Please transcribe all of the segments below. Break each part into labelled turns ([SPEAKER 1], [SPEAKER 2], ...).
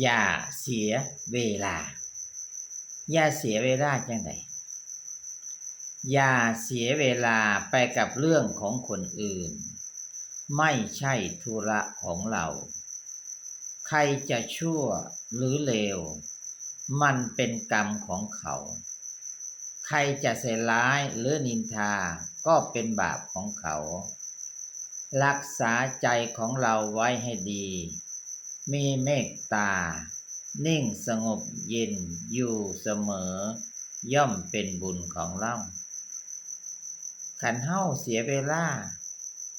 [SPEAKER 1] อย่าเสียเวลา อย่าเสียเวลาจังไดอย่าเสียเวลาไปกับเรื่องของคนอื่น ไม่ใช่ธุระของเรา ใครจะชั่วหรือเลว มันเป็นกรรมของเขา ใครจะใส่ร้ายหรือนินทาก็เป็นบาปของเขา รักษาใจของเราไว้ให้ดี มีเมตตา นิ่งสงบเย็นอยู่เสมอ ย่อมเป็นบุญของเราขันเฮาเสียเวลา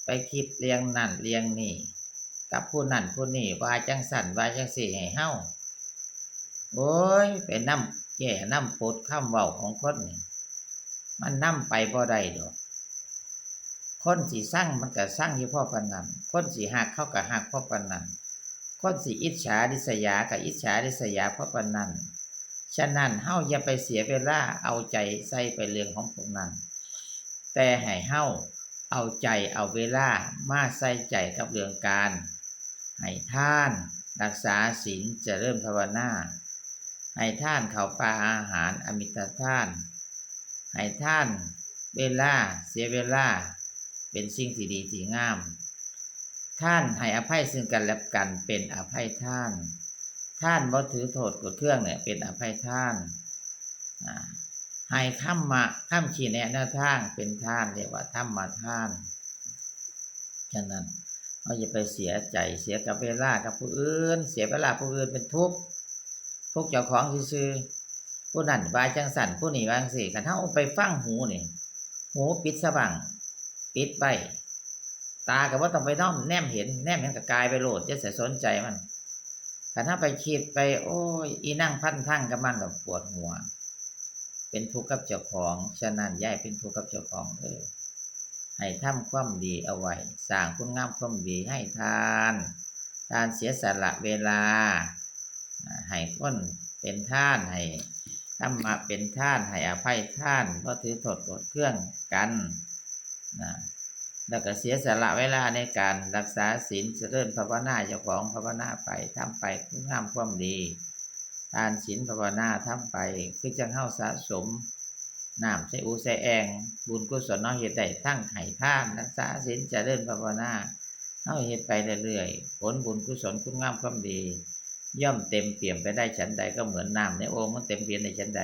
[SPEAKER 1] ไปคิดเรียงนั่นเรียงนี่ กับผู้นั่นผู้นี่ว่าจังสันว่าจังสี่ให้เฮาโอ้ยไปนํแก่นํปดข้ามเว้าของคนนี่มันนํไปบ่ได้ดอกคนสิสร้างมันก็สร้างอยู่พ่อปานนั้นคนสิหักเข้าก็หักพ่อปานนั้น คนสิอิจฉาดิษยากับอิจฉาดิษยาเพ่อปานนั้นฉะนั้นเฮาอย่าไปเสียเวลาเอาใจใส่ไปเรื่องของพวกนั้น แต่ให้เฮาเอาใจเอาเวลามาใส่ใจกับเรื่องการให้ท่านรักษาศีลจะเริญภาวนาให้ท่านเขาปลาอาหารอมิตรท่านให้ท่านเวลาเสียเวลาเป็นสิ่งที่ดีที่งาม ท่านให้อภัยซึ่งกันและกันเป็นอภัยท่าน ท่านบ่ถือโทษกดเครื่องเนี่ยเป็นอภัยท่านอ่าให้ข้ามมาข้ามชี้แนะแนวทางเป็นท่านเรียกว่าธรรมาท่านฉะนั้นเราจะไปเสียใจเสียกับเวลากับผู้อื่น เสียเวลาผู้อื่นเป็นทุกข์ทุกเจ้าของซื่อผู้นั้นวายจังสันผู้นี้วางสี่กันถ้าเอาไปฟังหูนี่หูปิดสว่างปิดไป ตากับว่าต้องไปน้อมแนมเห็นแนมเห็นกับกายไปโหลดจะเสียสนใจมันแต่ถ้าไปคิดไป โอ้ยอีนั่งพันทั้งกับมันกับปวดหัว เป็นทุกข์กับเจ้าของฉะนั้นย่ายเป็นทุกข์กับเจ้าของเออให้ทำความดีเอาไว้สร้างคุณงามความดีให้ทานการเสียสละเวลาให้คนเป็นท่านให้ธรรมะเป็นท่านให้อภัยท่านเพราะถือโทษกดเครื่องกันนะ แล้วก็เสียสละเวลาในการรักษาศีลเจริญภาวนาเจ้าของภาวนาไปทำไปคุณงามความดีทานศีลภาวนาทำไปคือจังเฮาสะสมน้ำใส่อูใส่แอง บุญกุศลเนาะเฮ็ดได้ทั้งไห้ท่านรักษาศีลเจริญภาวนาเฮาเฮ็ดไปเรื่อยๆผลบุญกุศลคุณงามความดี ย่อมเต็มเปี่ยมไปได้ฉันใดก็เหมือนน้ำในโอ่งมันเต็มเปี่ยมในฉันใด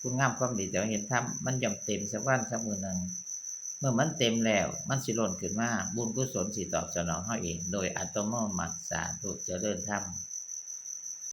[SPEAKER 1] คุณงามความดีแต่ว่าเห็นทำมันย่อมเต็มสักวันสักมือหนึ่ง เมื่อมันเต็มแล้ว มันสิล่นขึ้นมา บุญกุศลสิตอบสนองเขาเอง โดยอัตโนมัติสาธุเจริญธรรม